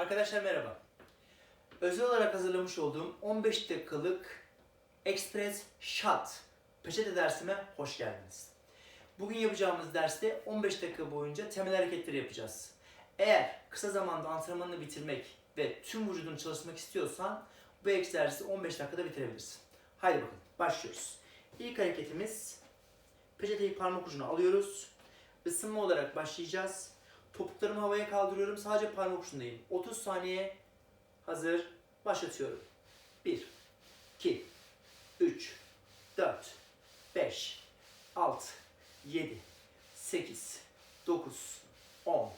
Arkadaşlar merhaba. Özel olarak hazırlamış olduğum 15 dakikalık Express Shot peçete dersime hoş geldiniz. Bugün yapacağımız derste 15 dakika boyunca temel hareketleri yapacağız. Eğer kısa zamanda antrenmanını bitirmek ve tüm vücudunu çalıştırmak istiyorsan bu egzersizi 15 dakikada bitirebilirsin. Haydi bakın başlıyoruz. İlk hareketimiz peçeteyi parmak ucuna alıyoruz. Isınma olarak başlayacağız. Topuklarımı havaya kaldırıyorum. Sadece parmak ucundayım. 30 saniye hazır. Başlatıyorum. 1, 2, 3, 4, 5, 6, 7, 8, 9, 10,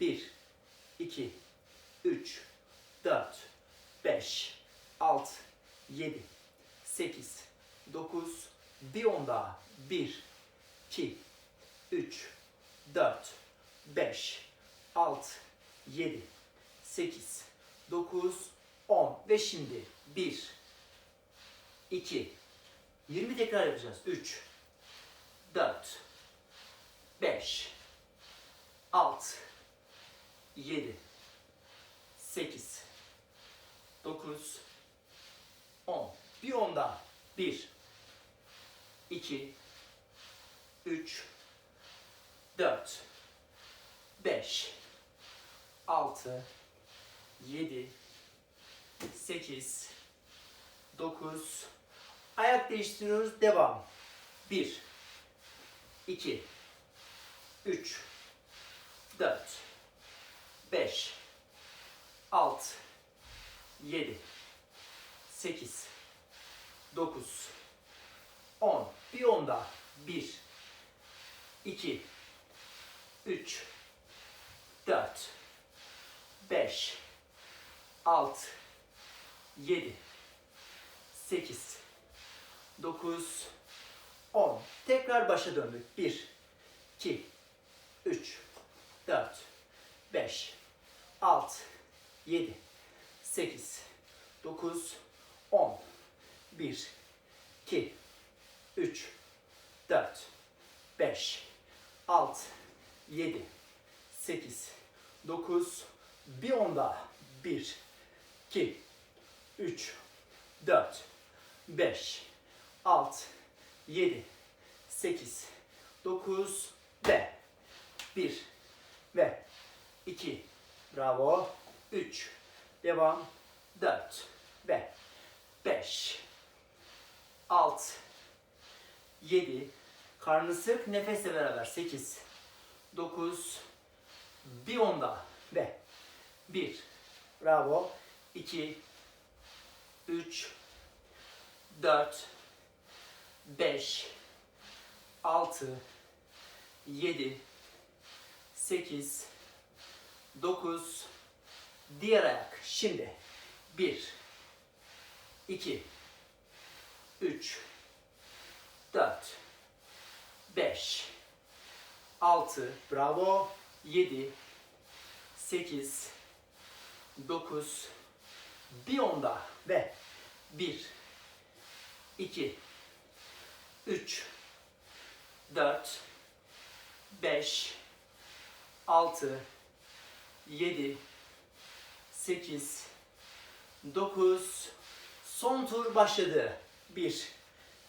1, 2, 3, 4, 5, 6, 7, 8, 9, bir on daha. 1, 2, 3, 4, 5, 6, 7, 8, 9, 10 ve şimdi 1, 2, 20 tekrar yapacağız. 3, 4, 5, 6, 7, 8, 9, 10. Bir 10 daha. 1, 2, 3, 4, 5, 6, 7, 8, 9. Ayak değiştiriyoruz. Devam. 1, 2, 3, 4, 5, 6, 7, 8, 9, 10. Bir 10 daha. 1, 2, 3, 4, 5, 6, 7, 8, 9, 10. Tekrar başa döndük. 1, 2, 3, 4, 5, 6, 7, 8, 9, 10. 1, 2, 3, 4, 5, 6, 7, 8, 9, bir on daha. 1, 2, 3, 4, 5, 6, 7, 8, 9 ve 1 ve. 2, bravo, 3, devam, 4 ve. 5, 6, 7, karnı sık, nefesle beraber. 8, 9, bir onda ve 1, bravo, 2, 3, 4, 5, 6, 7, 8, 9, diğer ayak. Şimdi. 1, 2, 3, 4, 5, 6, bravo, 7, 8, 9, bir onda ve 1, 2, 3, 4, 5, 6, 7, 8, 9, son tur başladı. 1,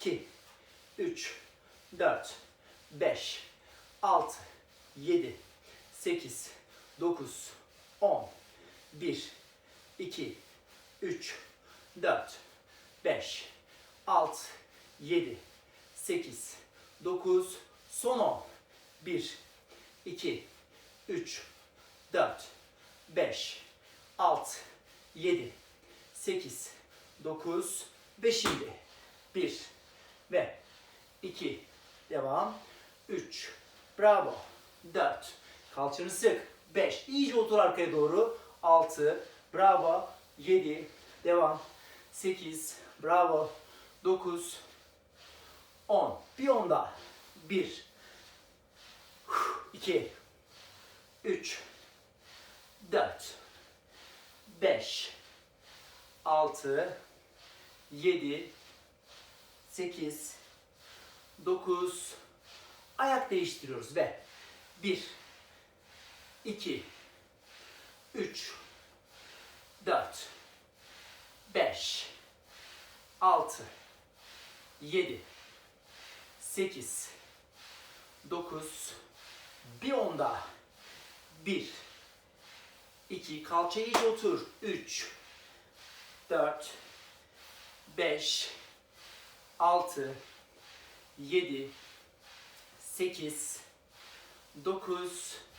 2, 3, 4, 5, 6, 7, 8, 9, 10, 1, 2, 3, 4, 5, 6, 7, 8, 9, son 10. 1, 2, 3, 4, 5, 6, 7, 8, 9 ve şimdi. 1 ve 2, devam, 3, bravo, 4, kalçanı sık, 5, iyice otur arkaya doğru, 6, bravo, 7, devam, 8, bravo, 9, 10. Bir 10 daha. 1, 2, 3, 4, 5, 6, 7, 8, 9, ayak değiştiriyoruz. Ve 1, 2, 3, 4 5 6 7 8 9 bir onda 1 2 kalça iyice otur. 3 4 5 6 7 8 9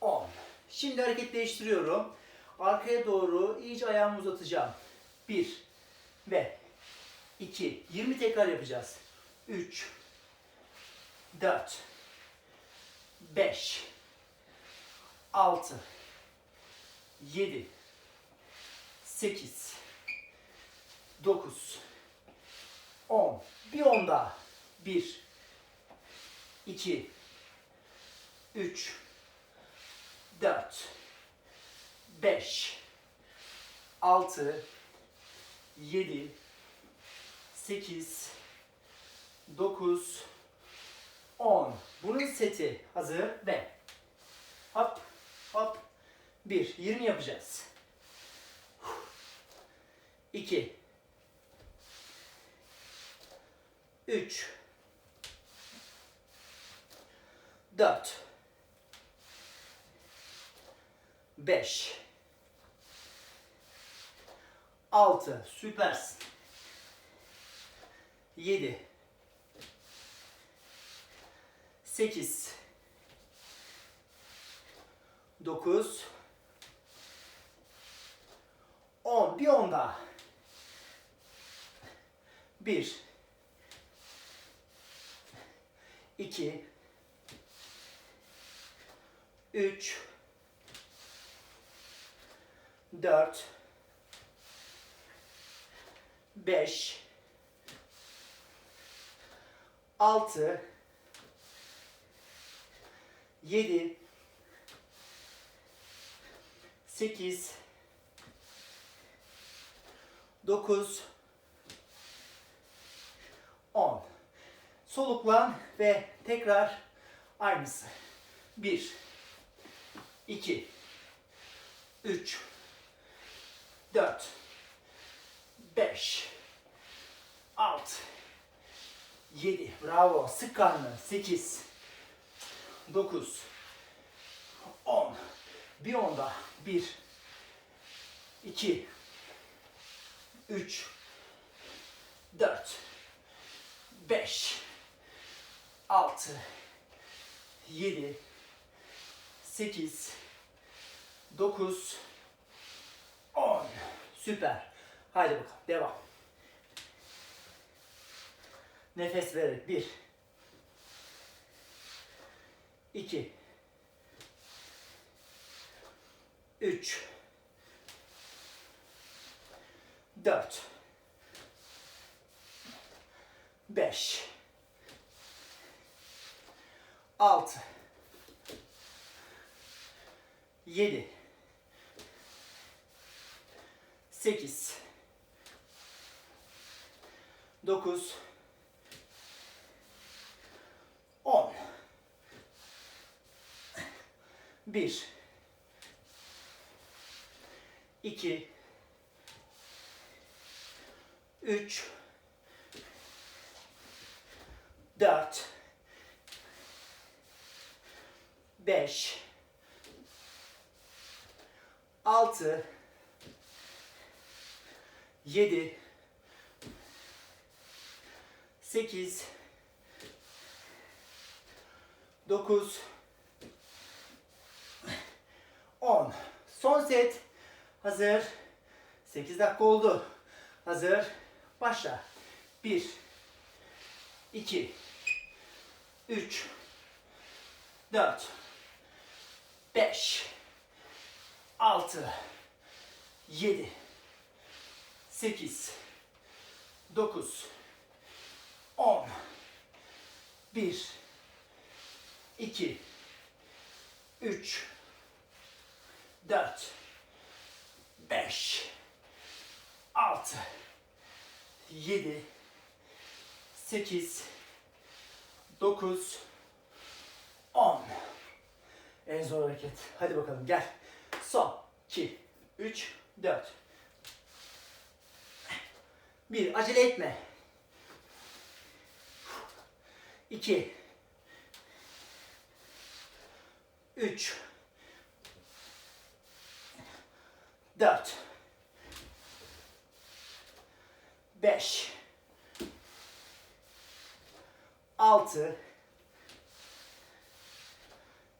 10 Şimdi hareket değiştiriyorum. Arkaya doğru iyice ayağımı uzatacağım. 1 ve 2 20 tekrar yapacağız. 3 4 5 6 7 8 9 10 bir on daha. 1 2 3 4 5 6 7 8 9 10 Bunun seti hazır ve hop hop. 1 20 yapacağız. 2 3 4 5 6 süpersin. 7 8 9 10 bir on daha. 1 2 3 4 5 6 7 8 9 10 Soluklan ve tekrar aynısı. 1 2 3 4 5 6 7 Bravo. Sık karnı. 8 9 10 Bir onda 1 2 3 4 5 6 7 8 9 10 Süper. Haydi bakalım. Devam. Nefes vererek. 1 2 3 4 5 6 7 8 9 10 1 2 3 4 5 6 7 8 9 10 Son set. Hazır. 8 dakika oldu. Hazır. Başla. 1 2 3 4 5 6 7 8 9 10 1 2 3 4 5 6 7 8 9 10 En zor hareket. Hadi bakalım gel. Son. 2 3 4 1 acele etme. 2 3 4 5 6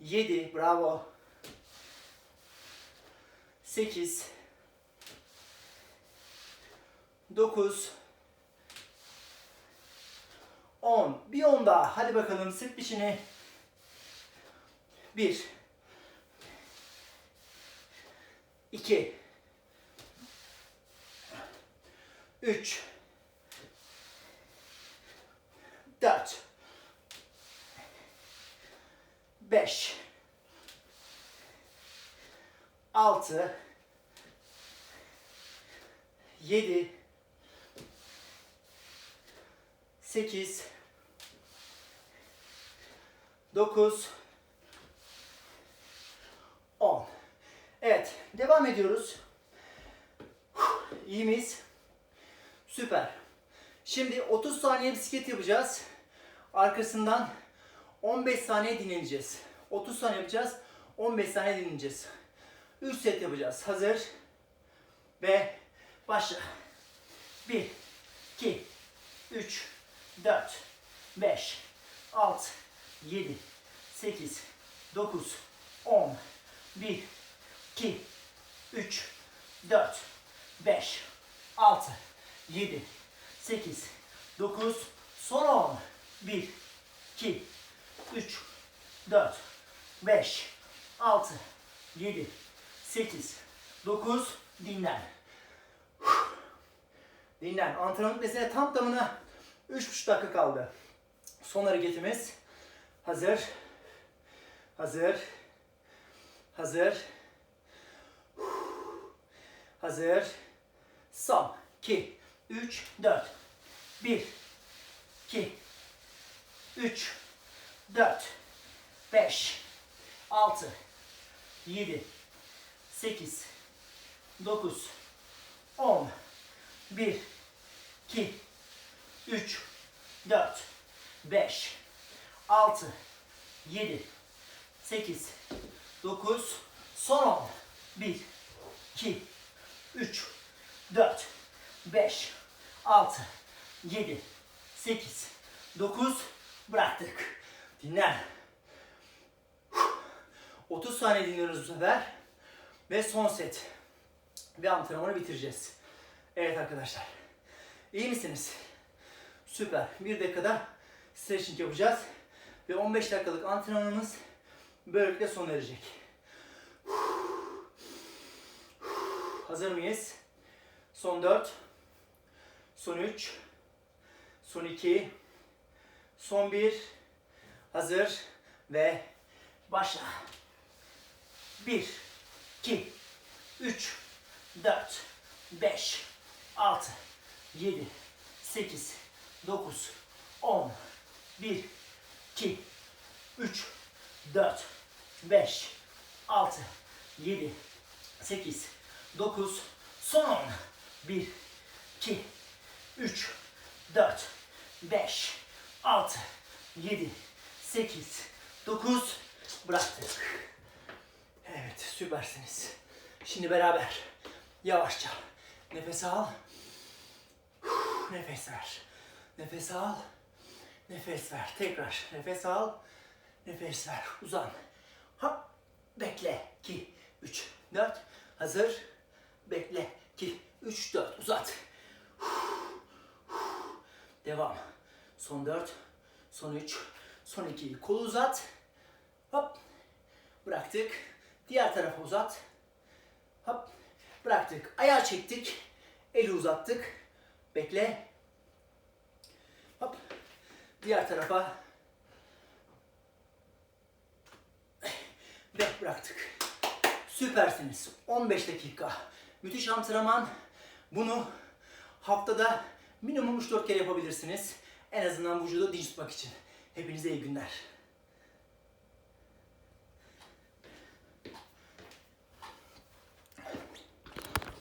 7 bravo. 8 9 10 bir 10 daha. Hadi bakalım sırt dişini. 1 2 3 4 5 6 7 8 9 10 Evet, devam ediyoruz. İyi miyiz? Süper. Şimdi 30 saniye bisiklet yapacağız. Arkasından 15 saniye dinleneceğiz. 30 saniye yapacağız. 15 saniye dinleneceğiz. 3 set yapacağız. Hazır. Ve başla. 1 2 3 4 5 6 7 8 9 10 1 2 3 4 5 6 7 8 9 son 10 1 2 3 4 5 6 7 8 9 dinlen. Dinlen. Antrenman mesela tam tamına 3,5 dakika kaldı. Son hareketimiz. Hazır. Hazır. Hazır. Hazır. Son. 2, 3, 4. 1, 2, 3, 4, 5, 6, 7, 8, 9, 10, 1, 2, 3, 4, 5, 6, 7, 8, 9, son 10. 1, 2, 3, 4, 5, 6, 7, 8, 9, bıraktık. Dinlen. 30 saniye dinliyoruz bu sefer. Ve son set. Ve antrenmanı bitireceğiz. Evet arkadaşlar. İyi misiniz? Süper. Bir dakikada stretching yapacağız. Ve 15 dakikalık antrenmanımız böylelikle sona erecek. Hazır mıyız? Son 4. Son 3. Son 2. Son 1. Hazır. Ve başla. 1, 2, 3, 4, 5, 6, 7, 8, 9, 10, 1, 2, 3, 4, 5, 6, 7, 8, 9, son 10. 1, 2, 3, 4, 5, 6, 7, 8, 9, bıraktık. Evet, süpersiniz. Şimdi beraber yavaşça nefes al. Nefes ver. Nefes al. Nefes ver. Tekrar nefes al. Nefes ver. Uzan. Hop. Bekle. 2, 3, 4. Hazır. Bekle. 2, 3, 4. Uzat. Devam. Son 4. Son 3. Son 2. Kolu uzat. Hop. Bıraktık. Diğer tarafa uzat. Hop. Bıraktık. Ayağı çektik. Eli uzattık. Bekle. Diğer tarafa. Ve bıraktık. Süpersiniz. 15 dakika. Müthiş antrenman. Bunu haftada minimum 3-4 kere yapabilirsiniz. En azından vücudu dinç tutmak için. Hepinize iyi günler.